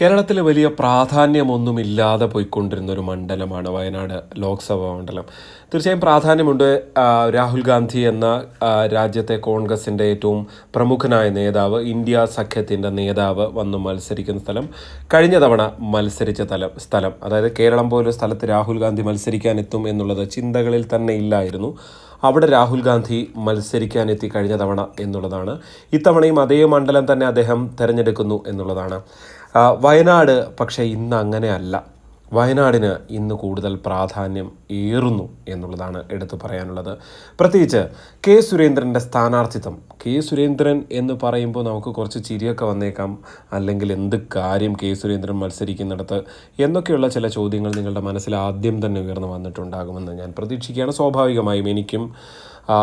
കേരളത്തിൽ വലിയ പ്രാധാന്യമൊന്നുമില്ലാതെ പോയിക്കൊണ്ടിരുന്ന ഒരു മണ്ഡലമാണ് വയനാട് ലോക്സഭാ മണ്ഡലം. തീർച്ചയായും പ്രാധാന്യമുണ്ട് രാഹുൽ ഗാന്ധി എന്ന രാജ്യത്തെ കോൺഗ്രസിന്റെ ഏറ്റവും പ്രമുഖനായ നേതാവ് ഇന്ത്യ സഖ്യത്തിന്റെ നേതാവ് വന്ന് മത്സരിക്കുന്ന സ്ഥലം കഴിഞ്ഞ തവണ മത്സരിച്ച തലം സ്ഥലം. അതായത് കേരളം പോലൊരു സ്ഥലത്ത് രാഹുൽ ഗാന്ധി മത്സരിക്കാനെത്തും എന്നുള്ളത് ചിന്തകളിൽ തന്നെ ഇല്ലായിരുന്നു. അവിടെ രാഹുൽ ഗാന്ധി മത്സരിക്കാനെത്തി കഴിഞ്ഞ തവണ എന്നുള്ളതാണ്. ഇത്തവണയും അതേ മണ്ഡലം തന്നെ അദ്ദേഹം തിരഞ്ഞെടുക്കുന്നു എന്നുള്ളതാണ്. വയനാട് പക്ഷേ ഇന്ന് അങ്ങനെയല്ല. വയനാടിന് ഇന്ന് കൂടുതൽ പ്രാധാന്യം ഏറുന്നു എന്നുള്ളതാണ് എടുത്തു പറയാനുള്ളത്. പ്രത്യേകിച്ച് കെ സുരേന്ദ്രന്റെ സ്ഥാനാർത്ഥിത്വം. കെ സുരേന്ദ്രൻ എന്ന് പറയുമ്പോൾ നമുക്ക് കുറച്ച് ചിരിയൊക്കെ വന്നേക്കാം. അല്ലെങ്കിൽ എന്ത് കാര്യം കെ സുരേന്ദ്രൻ മത്സരിക്കുന്നിടത്ത് എന്നൊക്കെയുള്ള ചില ചോദ്യങ്ങൾ നിങ്ങളുടെ മനസ്സിൽ ആദ്യം തന്നെ ഉയർന്നു വന്നിട്ടുണ്ടാകുമെന്ന് ഞാൻ പ്രതീക്ഷിക്കുകയാണ്. സ്വാഭാവികമായും എനിക്കും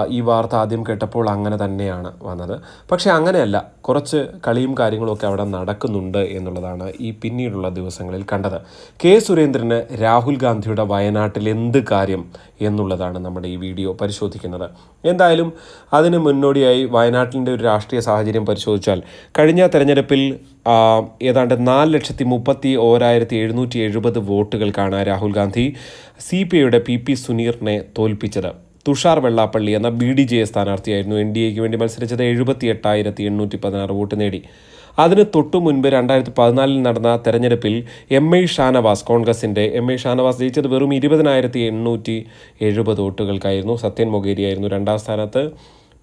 ഈ വാർത്ത ആദ്യം കേട്ടപ്പോൾ അങ്ങനെ തന്നെയാണ് വന്നത്. പക്ഷേ അങ്ങനെയല്ല. കുറച്ച് കളിയും കാര്യങ്ങളൊക്കെ അവിടെ നടക്കുന്നുണ്ട് എന്നുള്ളതാണ് ഈ പിന്നീടുള്ള ദിവസങ്ങളിൽ കണ്ടത്. കെ സുരേന്ദ്രന് രാഹുൽ ഗാന്ധിയുടെ വയനാട്ടിൽ എന്ത് കാര്യം എന്നുള്ളതാണ് നമ്മുടെ ഈ വീഡിയോ പരിശോധിക്കുന്നത്. എന്തായാലും അതിന് മുന്നോടിയായി വയനാട്ടിന്റെ ഒരു രാഷ്ട്രീയ സാഹചര്യം പരിശോധിച്ചാൽ കഴിഞ്ഞ തെരഞ്ഞെടുപ്പിൽ ഏതാണ്ട് നാല് ലക്ഷത്തി മുപ്പത്തി ഓരായിരത്തി എഴുന്നൂറ്റി എഴുപത് വോട്ടുകൾക്കാണ് രാഹുൽ ഗാന്ധി സി പി ഐയുടെ പി പി സുനീറിനെ തോൽപ്പിച്ചത്. തുഷാർ വെള്ളാപ്പള്ളി എന്ന ബി ഡി ജെ സ്ഥാനാർത്ഥിയായിരുന്നു എൻ ഡി എക്ക് വേണ്ടി മത്സരിച്ചത് എഴുപത്തി എട്ടായിരത്തി എണ്ണൂറ്റി പതിനാറ് വോട്ട് നേടി. അതിന് തൊട്ടു മുൻപ് രണ്ടായിരത്തി പതിനാലിൽ നടന്ന തെരഞ്ഞെടുപ്പിൽ എം ഐ ഷാനവാസ് കോൺഗ്രസിന്റെ എം ഐ ഷാനവാസ് ജയിച്ചത് വെറും ഇരുപതിനായിരത്തി എണ്ണൂറ്റി എഴുപത് വോട്ടുകൾക്കായിരുന്നു. സത്യൻ മൊഗേരിയായിരുന്നു രണ്ടാം സ്ഥാനത്ത്.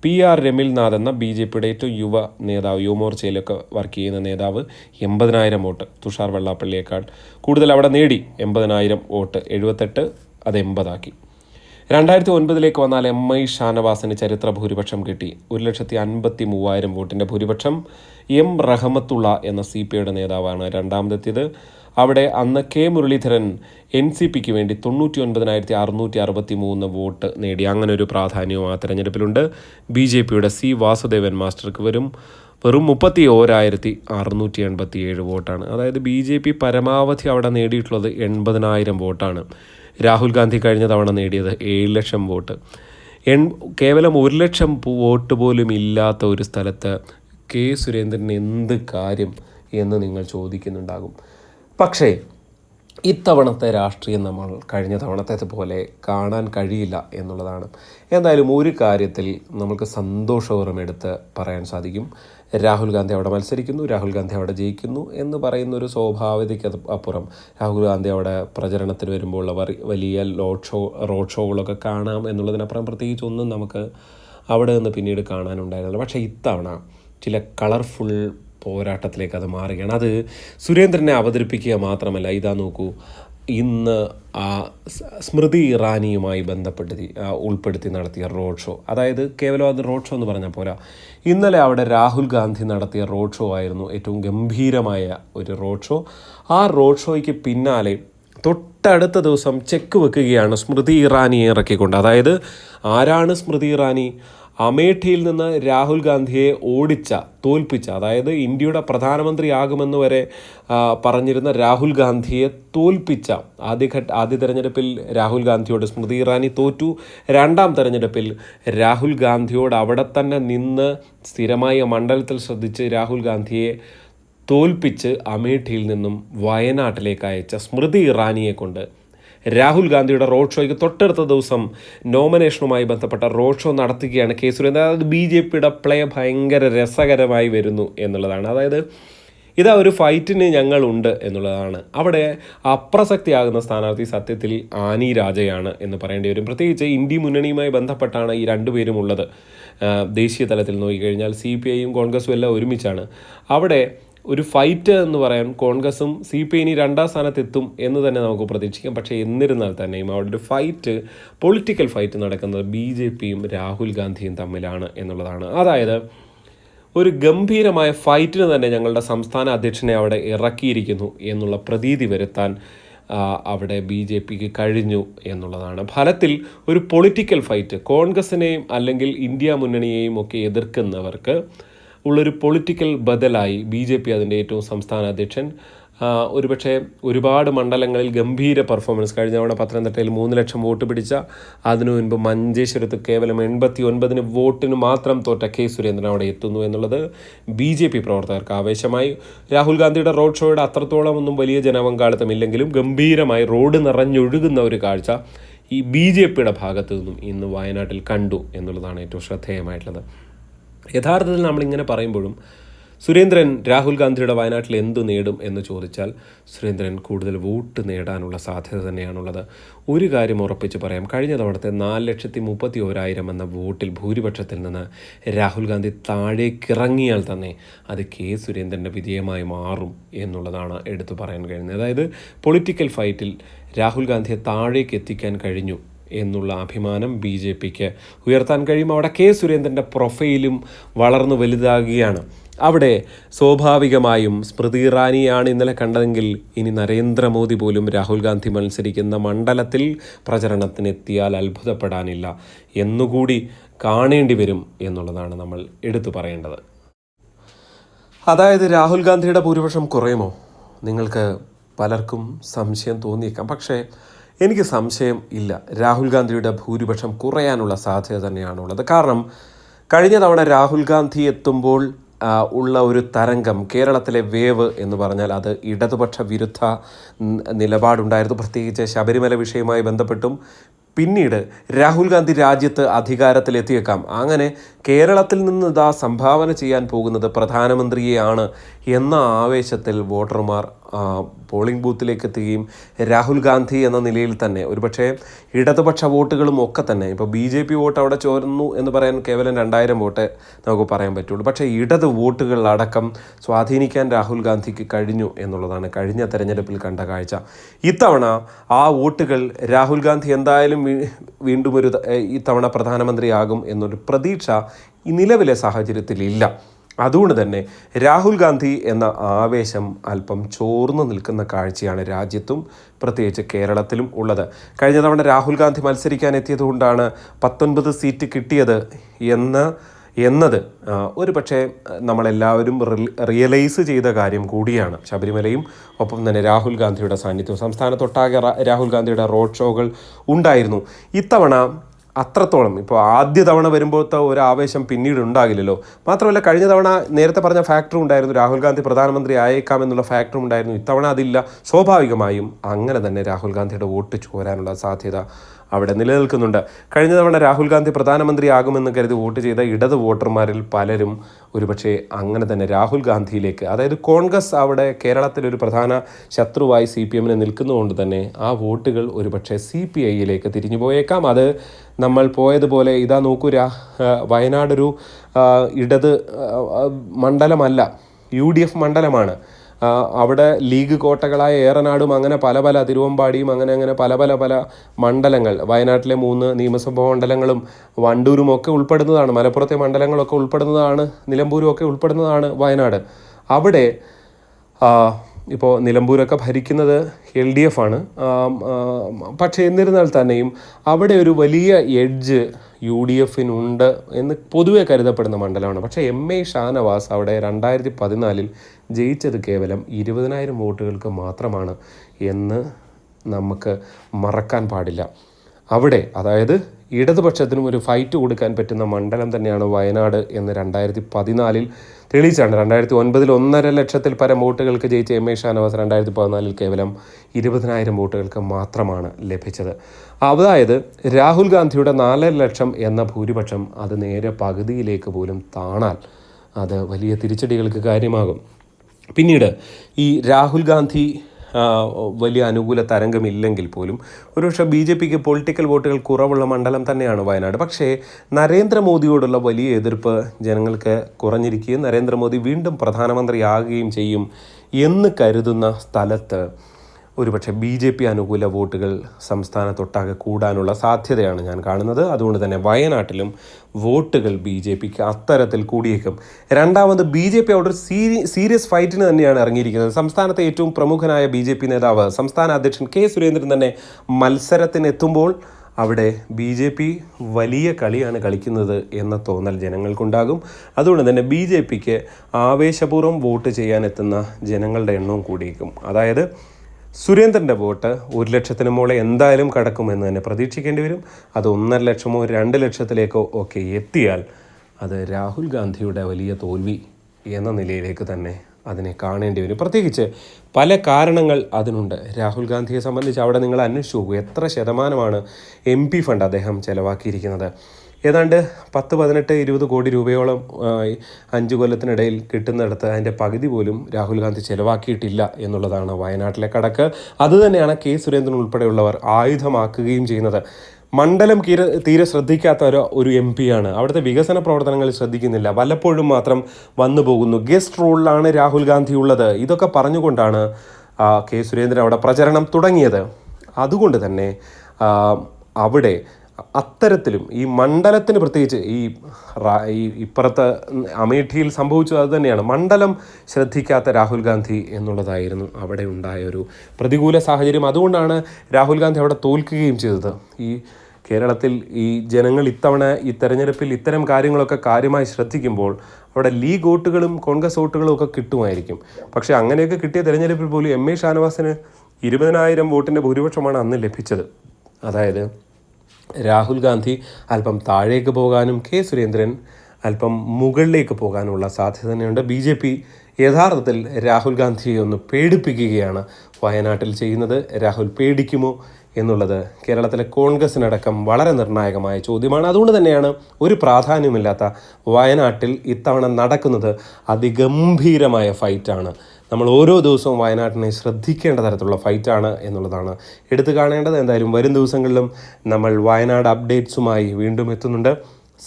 പി ആർ രമിൽനാഥ് എന്ന ബി ജെ പിയുടെ ഏറ്റവും യുവ നേതാവ് യുവമോർച്ചയിലൊക്കെ വർക്ക് ചെയ്യുന്ന നേതാവ് എൺപതിനായിരം വോട്ട് തുഷാർ വെള്ളാപ്പള്ളിയേക്കാൾ കൂടുതൽ അവിടെ നേടി എൺപതിനായിരം വോട്ട്. എഴുപത്തെട്ട് അത് എൺപതാക്കി. രണ്ടായിരത്തി ഒൻപതിലേക്ക് വന്നാൽ എം ഐ ഷാനവാസിന് ചരിത്ര ഭൂരിപക്ഷം കിട്ടി. ഒരു ലക്ഷത്തി അൻപത്തി മൂവായിരം വോട്ടിന്റെ ഭൂരിപക്ഷം എം റഹമത്തുള്ള എന്ന സി പി ഐയുടെ നേതാവാണ് രണ്ടാമതെത്തിയത്. അവിടെ അന്ന് കെ മുരളീധരൻ എൻ സി പിക്ക് വേണ്ടി തൊണ്ണൂറ്റി ഒൻപതിനായിരത്തി അറുന്നൂറ്റി അറുപത്തി മൂന്ന് വോട്ട് നേടി. അങ്ങനെ ഒരു പ്രാധാന്യവും ആ തെരഞ്ഞെടുപ്പിലുണ്ട്. ബി ജെ പിയുടെ സി വാസുദേവൻ മാസ്റ്റർക്ക് വരും. വെറും മുപ്പത്തി ഓരായിരത്തി അറുന്നൂറ്റി എൺപത്തി ഏഴ് വോട്ടാണ്. അതായത് ബി ജെ പി പരമാവധി അവിടെ നേടിയിട്ടുള്ളത് എൺപതിനായിരം വോട്ടാണ്. രാഹുൽ ഗാന്ധി കഴിഞ്ഞ തവണ നേടിയത് ഏഴ് ലക്ഷം വോട്ട്. എൺ കേവലം ഒരു ലക്ഷം വോട്ട് പോലും ഇല്ലാത്ത ഒരു സ്ഥലത്ത് കെ സുരേന്ദ്രൻ എന്ത് കാര്യം എന്ന് നിങ്ങൾ ചോദിക്കുന്നുണ്ടാകും. പക്ഷേ ഇത്തവണത്തെ രാഷ്ട്രീയം നമ്മൾ കഴിഞ്ഞ തവണത്തേതുപോലെ കാണാൻ കഴിയില്ല എന്നുള്ളതാണ്. എന്തായാലും ഒരു കാര്യത്തിൽ നമുക്ക് സന്തോഷപൂർവം എടുത്ത് പറയാൻ സാധിക്കും. രാഹുൽ ഗാന്ധി അവിടെ മത്സരിക്കുന്നു രാഹുൽ ഗാന്ധി അവിടെ ജയിക്കുന്നു എന്ന് പറയുന്ന ഒരു സ്വാഭാവികതയ്ക്ക് അപ്പുറം. രാഹുൽ ഗാന്ധി അവിടെ പ്രചരണത്തിന് വരുമ്പോൾ അവർ വലിയ ലോഡ് ഷോ റോഡ് ഷോകളൊക്കെ കാണാം എന്നുള്ളതിനപ്പുറം പ്രത്യേകിച്ച് ഒന്നും നമുക്ക് അവിടെ നിന്ന് പിന്നീട് കാണാനുണ്ടായിരുന്നില്ല. പക്ഷേ ഇത്തവണ ചില കളർഫുൾ പോരാട്ടത്തിലേക്ക് അത് മാറുകയാണ്. അത് സുരേന്ദ്രനെ അവതരിപ്പിക്കുക മാത്രമല്ല. ഇതാ നോക്കൂ ഇന്ന് സ്മൃതി ഇറാനിയുമായി ബന്ധപ്പെടുത്തി ഉൾപ്പെടുത്തി നടത്തിയ റോഡ് ഷോ. അതായത് കേവലം അത് റോഡ് ഷോ എന്ന് പറഞ്ഞാൽ പോരാ. ഇന്നലെ അവിടെ രാഹുൽ ഗാന്ധി നടത്തിയ റോഡ് ഷോ ആയിരുന്നു ഏറ്റവും ഗംഭീരമായ ഒരു റോഡ് ഷോ. ആ റോഡ് ഷോയ്ക്ക് പിന്നാലെ തൊട്ടടുത്ത ദിവസം ചെക്ക് വെക്കുകയാണ് സ്മൃതി ഇറാനിയെ ഇറക്കിക്കൊണ്ട്. അതായത് ആരാണ് സ്മൃതി ഇറാനി? അമേഠിയിൽ നിന്ന് രാഹുൽ ഗാന്ധിയെ ഓടിച്ച തോൽപ്പിച്ച അതായത് ഇന്ത്യയുടെ പ്രധാനമന്ത്രിയാകുമെന്ന് വരെ പറഞ്ഞിരുന്ന രാഹുൽ ഗാന്ധിയെ തോൽപ്പിച്ച ആദ്യഘട്ട ആദ്യ തെരഞ്ഞെടുപ്പിൽ രാഹുൽ ഗാന്ധിയോട് സ്മൃതി ഇറാനി തോറ്റു. രണ്ടാം തെരഞ്ഞെടുപ്പിൽ രാഹുൽ ഗാന്ധിയോട് അവിടെ തന്നെ നിന്ന് സ്ഥിരമായ മണ്ഡലത്തിൽ ശ്രദ്ധിച്ച് രാഹുൽ ഗാന്ധിയെ തോൽപ്പിച്ച് അമേഠിയിൽ നിന്നും വയനാട്ടിലേക്ക് അയച്ച സ്മൃതി ഇറാനിയെ കൊണ്ട് രാഹുൽ ഗാന്ധിയുടെ റോഡ് ഷോയ്ക്ക് തൊട്ടടുത്ത ദിവസം നോമിനേഷനുമായി ബന്ധപ്പെട്ട റോഡ് ഷോ നടത്തുകയാണ് കെ സുരേന്ദ്രൻ. അതായത് ബി ജെ പിയുടെ പ്ലേ ഭയങ്കര രസകരമായി വരുന്നു എന്നുള്ളതാണ്. അതായത് ഇതാ ഒരു ഫൈറ്റിന് ഞങ്ങളുണ്ട് എന്നുള്ളതാണ്. അവിടെ അപ്രസക്തിയാകുന്ന സ്ഥാനാർത്ഥി സത്യത്തിൽ ആനി രാജയാണ് എന്ന് പറയേണ്ടി വരും. പ്രത്യേകിച്ച് ഇന്ത്യ മുന്നണിയുമായി ബന്ധപ്പെട്ടാണ് ഈ രണ്ടുപേരും ഉള്ളത്. ദേശീയ തലത്തിൽ നോക്കിക്കഴിഞ്ഞാൽ സി പി ഐയും കോൺഗ്രസും എല്ലാം ഒരുമിച്ചാണ്. അവിടെ ഒരു ഫൈറ്റ് എന്ന് പറയാൻ കോൺഗ്രസും സി പി ഐ ഇനി രണ്ടാം സ്ഥാനത്തെത്തും എന്ന് തന്നെ നമുക്ക് പ്രതീക്ഷിക്കാം. പക്ഷേ എന്നിരുന്നാൽ തന്നെയും അവിടെ ഒരു ഫൈറ്റ് പൊളിറ്റിക്കൽ ഫൈറ്റ് നടക്കുന്നത് ബി ജെ പിയും രാഹുൽ ഗാന്ധിയും തമ്മിലാണ് എന്നുള്ളതാണ്. അതായത് ഒരു ഗംഭീരമായ ഫൈറ്റിന് തന്നെ ഞങ്ങളുടെ സംസ്ഥാന അധ്യക്ഷനെ അവിടെ ഇറക്കിയിരിക്കുന്നു എന്നുള്ള പ്രതീതി വരുത്താൻ അവിടെ ബി ജെ പിക്ക് കഴിഞ്ഞു എന്നുള്ളതാണ്. ഫലത്തിൽ ഒരു പൊളിറ്റിക്കൽ ഫൈറ്റ് കോൺഗ്രസിനെയും അല്ലെങ്കിൽ ഇന്ത്യ മുന്നണിയെയും ഒക്കെ എതിർക്കുന്നവർക്ക് ഉള്ളൊരു പൊളിറ്റിക്കൽ ബദലായി ബി ജെ പി അതിന്റെ ഏറ്റവും സംസ്ഥാന അധ്യക്ഷൻ. ഒരുപക്ഷെ ഒരുപാട് മണ്ഡലങ്ങളിൽ ഗംഭീര പെർഫോമൻസ് കഴിഞ്ഞ തവണ പത്തനംതിട്ടയിൽ മൂന്ന് ലക്ഷം വോട്ട് പിടിച്ച അതിനു മുൻപ് മഞ്ചേശ്വരത്ത് കേവലം എൺപത്തി ഒൻപതിന് വോട്ടിന് മാത്രം തോറ്റ കെ സുരേന്ദ്രൻ അവിടെ എത്തുന്നു എന്നുള്ളത് ബി ജെ പി പ്രവർത്തകർക്ക് ആവേശമായി. രാഹുൽ ഗാന്ധിയുടെ റോഡ് ഷോയുടെ അത്രത്തോളം ഒന്നും വലിയ ജനപങ്കാളിത്തം ഇല്ലെങ്കിലും ഗംഭീരമായി റോഡ് നിറഞ്ഞൊഴുകുന്ന ഒരു കാഴ്ച ഈ ബി ജെ പിയുടെ ഭാഗത്തു നിന്നും ഇന്ന് വയനാട്ടിൽ കണ്ടു എന്നുള്ളതാണ് ഏറ്റവും ശ്രദ്ധേയമായിട്ടുള്ളത്. യഥാർത്ഥത്തിൽ നമ്മളിങ്ങനെ പറയുമ്പോഴും സുരേന്ദ്രൻ രാഹുൽ ഗാന്ധിയുടെ വയനാട്ടിൽ എന്തു നേടും എന്ന് ചോദിച്ചാൽ സുരേന്ദ്രൻ കൂടുതൽ വോട്ട് നേടാനുള്ള സാധ്യത തന്നെയാണുള്ളത്. ഒരു കാര്യം ഉറപ്പിച്ച് പറയാം. കഴിഞ്ഞ തവണത്തെ നാല് ലക്ഷത്തി മുപ്പത്തി ഓരായിരം എന്ന വോട്ടിൽ ഭൂരിപക്ഷത്തിൽ നിന്ന് രാഹുൽ ഗാന്ധി താഴേക്കിറങ്ങിയാൽ തന്നെ അത് കെ സുരേന്ദ്രന്റെ വിജയമായി മാറും എന്നുള്ളതാണ് എടുത്തു പറയാൻ കഴിയുന്നത്. അതായത് പൊളിറ്റിക്കൽ ഫൈറ്റിൽ രാഹുൽ ഗാന്ധിയെ താഴേക്ക് എത്തിക്കാൻ കഴിഞ്ഞു എന്നുള്ള അഭിമാനം ബി ജെ പിക്ക് ഉയർത്താൻ കഴിയും. അവിടെ കെ സുരേന്ദ്രന്റെ പ്രൊഫൈലും വളർന്നു വലുതാകുകയാണ്. അവിടെ സ്വാഭാവികമായും സ്മൃതി ഇറാനിയാണ് ഇന്നലെ കണ്ടതെങ്കിൽ ഇനി നരേന്ദ്രമോദി പോലും രാഹുൽ ഗാന്ധി മത്സരിക്കുന്ന മണ്ഡലത്തിൽ പ്രചരണത്തിനെത്തിയാൽ അത്ഭുതപ്പെടാനില്ല എന്നുകൂടി കാണേണ്ടി വരും എന്നുള്ളതാണ് നമ്മൾ എടുത്തു പറയേണ്ടത്. അതായത് രാഹുൽ ഗാന്ധിയുടെ ഭൂരിപക്ഷം കുറയുമോ? നിങ്ങൾക്ക് പലർക്കും സംശയം തോന്നിയേക്കാം. പക്ഷേ എനിക്ക് സംശയം ഇല്ല. രാഹുൽ ഗാന്ധിയുടെ ഭൂരിപക്ഷം കുറയാനുള്ള സാധ്യത തന്നെയാണുള്ളത്. കാരണം കഴിഞ്ഞ തവണ രാഹുൽ ഗാന്ധി എത്തുമ്പോൾ ഉള്ള ഒരു തരംഗം കേരളത്തിലെ വേവ് എന്ന് പറഞ്ഞാൽ അത് ഇടതുപക്ഷ വിരുദ്ധ നിലപാടുണ്ടായിരുന്നു. പ്രത്യേകിച്ച് ശബരിമല വിഷയവുമായി ബന്ധപ്പെട്ടും. പിന്നീട് രാഹുൽ ഗാന്ധി രാജ്യത്ത് അധികാരത്തിലെത്തിയേക്കാം. അങ്ങനെ കേരളത്തിൽ നിന്ന് ഇതാ സംഭാവന ചെയ്യാൻ പോകുന്നത് പ്രധാനമന്ത്രിയെയാണ് എന്ന ആവേശത്തിൽ വോട്ടർമാർ പോളിംഗ് ബൂത്തിലേക്ക് എത്തുകയും രാഹുൽ ഗാന്ധി എന്ന നിലയിൽ തന്നെ ഒരുപക്ഷെ ഇടതുപക്ഷ വോട്ടുകളും ഒക്കെ തന്നെ ഇപ്പോൾ ബി ജെ പി വോട്ട് അവിടെ ചോരുന്നു എന്ന് പറയാൻ കേവലം രണ്ടായിരം വോട്ട് നമുക്ക് പറയാൻ പറ്റുള്ളൂ. പക്ഷേ ഇടത് വോട്ടുകളടക്കം സ്വാധീനിക്കാൻ രാഹുൽ ഗാന്ധിക്ക് കഴിഞ്ഞു എന്നുള്ളതാണ് കഴിഞ്ഞ തെരഞ്ഞെടുപ്പിൽ കണ്ട കാഴ്ച. ഇത്തവണ ആ വോട്ടുകൾ രാഹുൽ ഗാന്ധി എന്തായാലും വീണ്ടും ഒരു ഇത്തവണ പ്രധാനമന്ത്രിയാകും എന്നൊരു പ്രതീക്ഷ ഈ നിലവിലെ സാഹചര്യത്തിൽ ഇല്ല അതുകൊണ്ട് തന്നെ രാഹുൽ ഗാന്ധി എന്ന ആവേശം അല്പം ചോർന്നു നിൽക്കുന്ന കാഴ്ചയാണ് രാജ്യത്തും പ്രത്യേകിച്ച് കേരളത്തിലും ഉള്ളത്. കഴിഞ്ഞ തവണ രാഹുൽ ഗാന്ധി മത്സരിക്കാൻ എത്തിയതുകൊണ്ടാണ് പത്തൊൻപത് സീറ്റ് കിട്ടിയത് എന്ന് എന്നത് ഒരു പക്ഷേ നമ്മളെല്ലാവരും റിയലൈസ് ചെയ്ത കാര്യം കൂടിയാണ്. ശബരിമലയും ഒപ്പം തന്നെ രാഹുൽ ഗാന്ധിയുടെ സാന്നിധ്യവും സംസ്ഥാനത്തൊട്ടാകെ രാഹുൽ ഗാന്ധിയുടെ റോഡ് ഷോകൾ ഉണ്ടായിരുന്നു. ഇത്തവണ അത്രത്തോളം. ഇപ്പോൾ ആദ്യ തവണ വരുമ്പോഴത്തെ ഒരു ആവേശം പിന്നീട് ഉണ്ടാകില്ലല്ലോ. മാത്രമല്ല കഴിഞ്ഞ തവണ നേരത്തെ പറഞ്ഞ ഫാക്ടറും ഉണ്ടായിരുന്നു. രാഹുൽ ഗാന്ധി പ്രധാനമന്ത്രി ആയേക്കാം എന്നുള്ള ഫാക്ടറും ഉണ്ടായിരുന്നു. ഇത്തവണ അതില്ല. സ്വാഭാവികമായും അങ്ങനെ തന്നെ രാഹുൽ ഗാന്ധിയുടെ വോട്ട് ചോരാനുള്ള സാധ്യത അവിടെ നിലനിൽക്കുന്നുണ്ട്. കഴിഞ്ഞ തവണ രാഹുൽ ഗാന്ധി പ്രധാനമന്ത്രിയാകുമെന്ന് കരുതി വോട്ട് ചെയ്ത ഇടത് വോട്ടർമാരിൽ പലരും ഒരുപക്ഷെ അങ്ങനെ തന്നെ രാഹുൽ ഗാന്ധിയിലേക്ക് അതായത് കോൺഗ്രസ് അവിടെ കേരളത്തിൽ ഒരു പ്രധാന ശത്രുവായി സി പി എമ്മിന് നിൽക്കുന്നതുകൊണ്ട് തന്നെ ആ വോട്ടുകൾ ഒരുപക്ഷെ സി പി ഐയിലേക്ക് തിരിഞ്ഞു പോയേക്കാം. അത് നമ്മൾ പോയതുപോലെ ഇതാ നോക്കൂ രാ വയനാട് വയനാടൊരു ഇടത് മണ്ഡലമല്ല യു ഡി എഫ് മണ്ഡലമാണ്. അവിടെ ലീഗ് കോട്ടകളായ ഏറനാടും അങ്ങനെ പല പല തിരുവമ്പാടിയും അങ്ങനെ അങ്ങനെ പല പല പല മണ്ഡലങ്ങൾ വയനാട്ടിലെ മൂന്ന് നിയമസഭാ മണ്ഡലങ്ങളും വണ്ടൂരും ഒക്കെ ഉൾപ്പെടുന്നതാണ് മലപ്പുറത്തെ മണ്ഡലങ്ങളൊക്കെ ഉൾപ്പെടുന്നതാണ് നിലമ്പൂരും ഒക്കെ ഉൾപ്പെടുന്നതാണ് വയനാട്. അവിടെ ഇപ്പോൾ നിലമ്പൂരൊക്കെ ഭരിക്കുന്നത് എൽ ഡി എഫ് ആണ്. പക്ഷേ എന്നിരുന്നാൽ തന്നെയും അവിടെ ഒരു വലിയ എഡ്ജ് യു ഡി എഫിനുണ്ട് എന്ന് പൊതുവെ കരുതപ്പെടുന്ന മണ്ഡലമാണ്. പക്ഷേ എം എ ഷാനവാസ് അവിടെ രണ്ടായിരത്തി പതിനാലിൽ ജയിച്ചത് കേവലം ഇരുപതിനായിരം വോട്ടുകൾക്ക് മാത്രമാണ് എന്ന് നമുക്ക് മറക്കാൻ പാടില്ല. അവിടെ അതായത് ഇടതുപക്ഷത്തിനും ഒരു ഫൈറ്റ് കൊടുക്കാൻ പറ്റുന്ന മണ്ഡലം തന്നെയാണ് വയനാട് എന്ന് രണ്ടായിരത്തി പതിനാലിൽ തെളിയിച്ചാണ്. രണ്ടായിരത്തി ഒൻപതിൽ ഒന്നര ലക്ഷത്തിൽ പരം വോട്ടുകൾക്ക് ജയിച്ച എം എ ഷാനവാസ് രണ്ടായിരത്തി പതിനാലിൽ കേവലം ഇരുപതിനായിരം വോട്ടുകൾക്ക് മാത്രമാണ് ലഭിച്ചത്. അതായത് രാഹുൽ ഗാന്ധിയുടെ നാലര ലക്ഷം എന്ന ഭൂരിപക്ഷം അത് നേരെ പകുതിയിലേക്ക് പോലും താണാൽ അത് വലിയ തിരിച്ചടികൾക്ക് കാര്യമാകും. പിന്നീട് ഈ രാഹുൽ ഗാന്ധി വലിയ അനുകൂല തരംഗമില്ലെങ്കിൽ പോലും ഒരുപക്ഷെ ബി ജെ പിക്ക് പൊളിറ്റിക്കൽ വോട്ടുകൾ കുറവുള്ള മണ്ഡലം തന്നെയാണ് വയനാട്. പക്ഷേ നരേന്ദ്രമോദിയോടുള്ള വലിയ എതിർപ്പ് ജനങ്ങൾക്ക് കുറഞ്ഞിരിക്കുകയും നരേന്ദ്രമോദി വീണ്ടും പ്രധാനമന്ത്രിയാകുകയും ചെയ്യും എന്ന് കരുതുന്ന സ്ഥലത്ത് ഒരുപക്ഷെ ബി ജെ പി അനുകൂല വോട്ടുകൾ സംസ്ഥാനത്തൊട്ടാകെ കൂടാനുള്ള സാധ്യതയാണ് ഞാൻ കാണുന്നത്. അതുകൊണ്ട് തന്നെ വയനാട്ടിലും വോട്ടുകൾ ബി ജെ പിക്ക് അത്തരത്തിൽ കൂടിയേക്കും. രണ്ടാമത് ബി ജെ പി അവിടെ ഒരു സീരി സീരിയസ് ഫൈറ്റിന് തന്നെയാണ് ഇറങ്ങിയിരിക്കുന്നത്. സംസ്ഥാനത്തെ ഏറ്റവും പ്രമുഖനായ ബി ജെ പി നേതാവ് സംസ്ഥാന അധ്യക്ഷൻ കെ സുരേന്ദ്രൻ തന്നെ മത്സരത്തിന് എത്തുമ്പോൾ അവിടെ ബി ജെ പി വലിയ കളിയാണ് കളിക്കുന്നത് എന്ന തോന്നൽ ജനങ്ങൾക്കുണ്ടാകും. അതുകൊണ്ട് തന്നെ ബി ജെ പിക്ക് ആവേശപൂർവം വോട്ട് ചെയ്യാനെത്തുന്ന ജനങ്ങളുടെ എണ്ണവും കൂടിയേക്കും. അതായത് സുരേന്ദ്രന്റെ വോട്ട് ഒരു ലക്ഷത്തിന് മുകളെ എന്തായാലും കടക്കുമെന്ന് തന്നെ പ്രതീക്ഷിക്കേണ്ടി വരും. അത് ഒന്നര ലക്ഷമോ രണ്ട് ലക്ഷത്തിലേക്കോ ഒക്കെ എത്തിയാൽ അത് രാഹുൽ ഗാന്ധിയുടെ വലിയ തോൽവി എന്ന നിലയിലേക്ക് തന്നെ അതിനെ കാണേണ്ടി വരും. പ്രത്യേകിച്ച് പല കാരണങ്ങൾ അതിനുണ്ട്. രാഹുൽ ഗാന്ധിയെ സംബന്ധിച്ച് അവിടെ നിങ്ങൾ അന്വേഷിച്ചു പോകും എത്ര ശതമാനമാണ് എം പി ഫണ്ട് അദ്ദേഹം ചെലവാക്കിയിരിക്കുന്നത്? ഏതാണ്ട് പത്ത് പതിനെട്ട് ഇരുപത് കോടി രൂപയോളം അഞ്ച് കൊല്ലത്തിനിടയിൽ കിട്ടുന്നിടത്ത് അതിന്റെ പകുതി പോലും രാഹുൽ ഗാന്ധി ചെലവാക്കിയിട്ടില്ല എന്നുള്ളതാണ് വയനാട്ടിലെ കടക്ക് അതുതന്നെയാണ് കെ സുരേന്ദ്രൻ ഉൾപ്പെടെയുള്ളവർ ആയുധമാക്കുകയും ചെയ്യുന്നത്. മണ്ഡലം തീരെ തീരെ ശ്രദ്ധിക്കാത്ത ഒരു ഒരു എം പിയാണ് അവിടുത്തെ വികസന പ്രവർത്തനങ്ങൾ ശ്രദ്ധിക്കുന്നില്ല. വല്ലപ്പോഴും മാത്രം വന്നു പോകുന്നു. ഗസ്റ്റ് റോളിലാണ് രാഹുൽ ഗാന്ധി ഉള്ളത്. ഇതൊക്കെ പറഞ്ഞുകൊണ്ടാണ് കെ സുരേന്ദ്രൻ അവിടെ പ്രചരണം തുടങ്ങിയത്. അതുകൊണ്ട് തന്നെ അവിടെ അത്തരത്തിലും ഈ മണ്ഡലത്തിന് പ്രത്യേകിച്ച് ഈ ഈ ഇപ്പുറത്തെ അമേഠിയിൽ സംഭവിച്ചത് അത് തന്നെയാണ്. മണ്ഡലം ശ്രദ്ധിക്കാത്ത രാഹുൽ ഗാന്ധി എന്നുള്ളതായിരുന്നു അവിടെ ഉണ്ടായ ഒരു പ്രതികൂല സാഹചര്യം. അതുകൊണ്ടാണ് രാഹുൽ ഗാന്ധി അവിടെ തോൽക്കുകയും ചെയ്തത്. ഈ കേരളത്തിൽ ഈ ജനങ്ങൾ ഇത്തവണ ഈ തെരഞ്ഞെടുപ്പിൽ ഇത്തരം കാര്യങ്ങളൊക്കെ കാര്യമായി ശ്രദ്ധിക്കുമ്പോൾ അവിടെ ലീഗ് വോട്ടുകളും കോൺഗ്രസ് വോട്ടുകളും ഒക്കെ കിട്ടുമായിരിക്കും. പക്ഷേ അങ്ങനെയൊക്കെ കിട്ടിയ തെരഞ്ഞെടുപ്പിൽ പോലും എം എ ഷാനവാസിന് ഇരുപതിനായിരം വോട്ടിന്റെ ഭൂരിപക്ഷമാണ് അന്ന് ലഭിച്ചത്. അതായത് രാഹുൽ ഗാന്ധി അല്പം താഴേക്ക് പോകാനും കെ സുരേന്ദ്രൻ അല്പം മുകളിലേക്ക് പോകാനുള്ള സാധ്യത തന്നെയുണ്ട്. ബി ജെ പി യഥാർത്ഥത്തിൽ രാഹുൽ ഗാന്ധിയെ ഒന്ന് പേടിപ്പിക്കുകയാണ് വയനാട്ടിൽ ചെയ്യുന്നത്. രാഹുൽ പേടിക്കുമോ എന്നുള്ളത് കേരളത്തിലെ കോൺഗ്രസിനടക്കം വളരെ നിർണായകമായ ചോദ്യമാണ്. അതുകൊണ്ട് തന്നെയാണ് ഒരു പ്രാധാന്യമില്ലാത്ത വയനാട്ടിൽ ഇത്തവണ നടക്കുന്നത് അതിഗംഭീരമായ ഫൈറ്റാണ്. നമ്മൾ ഓരോ ദിവസവും വയനാട്ടിനെ ശ്രദ്ധിക്കേണ്ട തരത്തിലുള്ള ഫൈറ്റാണ് എന്നുള്ളതാണ് എടുത്തു കാണേണ്ടത്. എന്തായാലും വരും ദിവസങ്ങളിലും നമ്മൾ വയനാട് അപ്ഡേറ്റ്സുമായി വീണ്ടും എത്തുന്നുണ്ട്.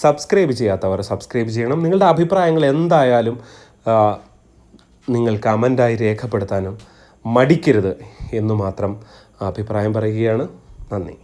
സബ്സ്ക്രൈബ് ചെയ്യാത്തവർ സബ്സ്ക്രൈബ് ചെയ്യണം. നിങ്ങളുടെ അഭിപ്രായങ്ങൾ എന്തായാലും നിങ്ങൾ കമന്റായി രേഖപ്പെടുത്താനും മടിക്കരുത് എന്നു മാത്രം അഭിപ്രായം പറയുകയാണ്. നന്ദി.